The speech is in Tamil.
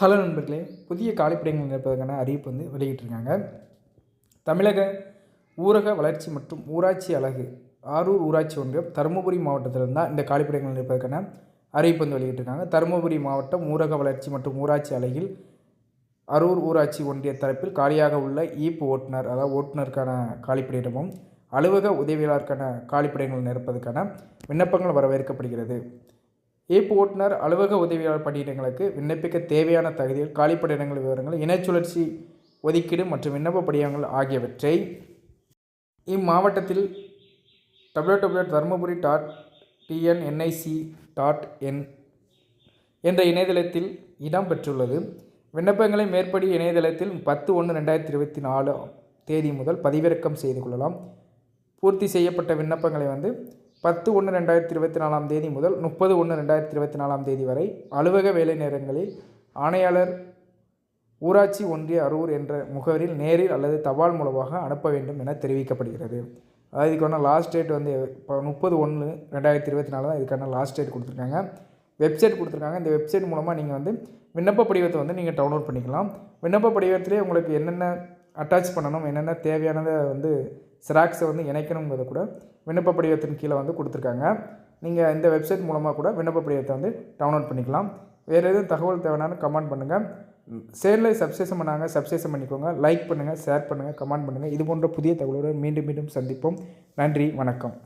ஹலோ நண்பர்களே புதிய காலிப்படைகள் நிரப்பதற்கான அறிவிப்பு வந்து வெளியிட்டிருக்காங்க. தமிழக ஊரக வளர்ச்சி மற்றும் ஊராட்சி அலகு ஆரூர் ஊராட்சி ஒன்றியம் தருமபுரி மாவட்டத்தில் தான் இந்த காலிப்படைகள் நிரப்பதற்கான அறிவிப்பு வந்து வெளியிட்டிருக்காங்க. தருமபுரி மாவட்டம் ஊரக வளர்ச்சி மற்றும் ஊராட்சி அலகில் அரூர் ஊராட்சி ஒன்றிய தரப்பில் காலியாக உள்ள ஈப்பு ஓட்டுநர் அதாவது ஓட்டுநருக்கான காலிப்படையிடமும் அலுவலக உதவியாளருக்கான காலிப்படைகள் நிரப்பதற்கான விண்ணப்பங்கள் வரவேற்கப்படுகிறது. ஈப்பு ஓட்டுநர் அலுவலக உதவியாளர் பணியிடங்களுக்கு விண்ணப்பிக்க தேவையான தகுதிகள் காலிப்படையிடங்கள் விவரங்கள் இனச்சுழற்சி ஒதுக்கீடு மற்றும் விண்ணப்ப படிவங்கள் ஆகியவற்றை இம்மாவட்டத்தில் W W Dharmapuri dot TNNIC dot in என்ற இணையதளத்தில் இடம் பெற்றுள்ளது. விண்ணப்பங்களை மேற்படி இணையதளத்தில் பத்து ஒன்று ரெண்டாயிரத்தி இருபத்தி நாலு தேதி முதல் பதிவிறக்கம் செய்து கொள்ளலாம். பூர்த்தி செய்யப்பட்ட விண்ணப்பங்களை வந்து பத்து ஒன்று ரெண்டாயிரத்தி இருபத்தி நாலாம் தேதி முதல் முப்பது ஒன்று ரெண்டாயிரத்தி இருபத்தி நாலாம் தேதி வரை அலுவலக வேலை நேரங்களில் ஆணையாளர் ஊராட்சி ஒன்றிய அரூர் என்ற முகவரியில் நேரில் அல்லது தபால் மூலமாக அனுப்ப வேண்டும் என தெரிவிக்கப்படுகிறது. அதாவது இதுக்கான லாஸ்ட் டேட் வந்து இப்போ முப்பது ஒன்று ரெண்டாயிரத்தி இருபத்தி நாலு தான் இதுக்கான லாஸ்ட் டேட் கொடுத்துருக்காங்க. வெப்சைட் கொடுத்துருக்காங்க. இந்த வெப்சைட் மூலமாக நீங்கள் வந்து விண்ணப்ப படிவத்தை வந்து நீங்கள் டவுன்லோட் பண்ணிக்கலாம். விண்ணப்ப படிவத்திலே உங்களுக்கு என்னென்ன அட்டாச் பண்ணணும் என்னென்ன தேவையானதை வந்து சிராக்ஸை வந்து இணைக்கணுங்கிறத கூட விண்ணப்ப படிவத்தின் கீழே வந்து கொடுத்துருக்காங்க. நீங்கள் இந்த வெப்சைட் மூலமாக கூட விண்ணப்ப படிவத்தை வந்து டவுன்லோட் பண்ணிக்கலாம். வேறு எதுவும் தகவல் தேவைனாலும் கமெண்ட் பண்ணுங்கள் சேனலை சப்ஸ்கிரைப் பண்ணாங்க சப்ஸ்கிரைப் பண்ணிக்கோங்க. லைக் பண்ணுங்கள் ஷேர் பண்ணுங்கள் கமெண்ட் பண்ணுங்கள் இது போன்ற புதிய தகவலோடு மீண்டும் மீண்டும் சந்திப்போம். நன்றி வணக்கம்.